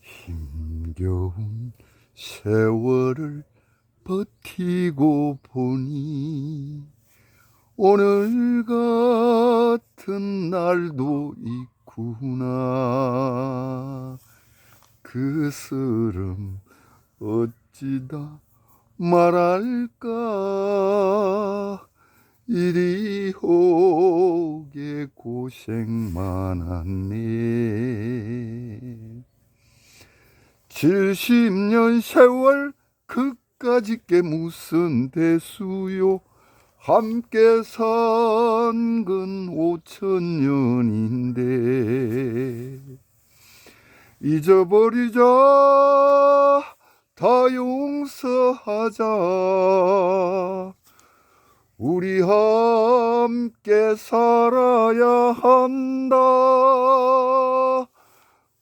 힘겨운 세월을 버티고 보니 오늘 같은 날도 있구나. 그 쓰름 어찌 다 말할까? 이리 오게 고생 많았네. 70년 세월 그까짓 게 무슨 대수요? 함께 산근 5천 년인데. 잊어버리자 다 용서하자. 우리 함께 살아야 한다.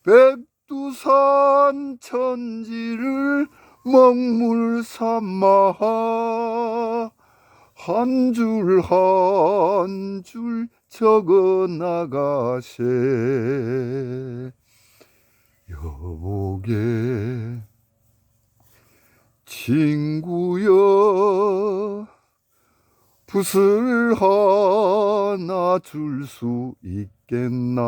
백두산 천지를 먹물 삼아 한 줄 한 줄 적어 나가세. 여보게 친구여 붓을 하나 줄 수 있겠나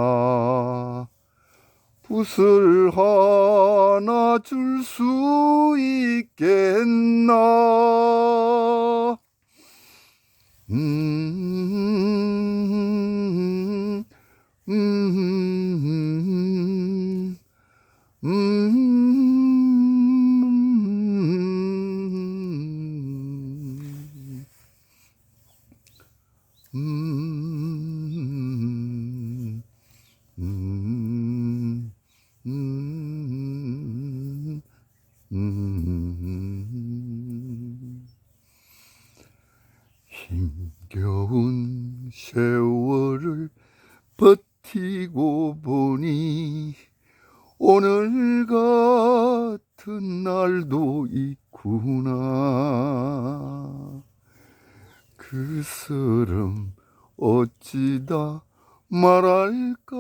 붓을 하나 줄 수 있겠나 음, 음, 음, 힘겨운 세월을 버티고 보니 오늘 같은 날도 있구나 그 쓰름 어찌다 말할까?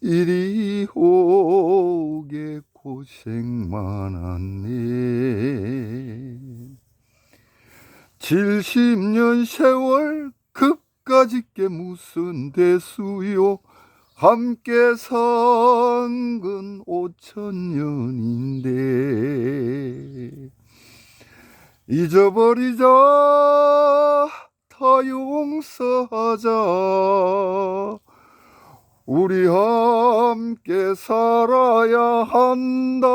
이리 오게 고생 많았네 70년 세월 그까짓 게 무슨 대수요? 함께 산근 5천 년인데 잊어버리자 다 용서하자. 우리 함께 살아야 한다.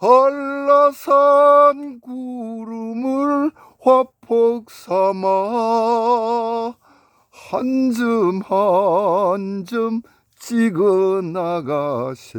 한라산 구름을 화폭 삼아 한 점 한 점 찍어 나가세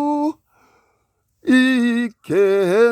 있겠나?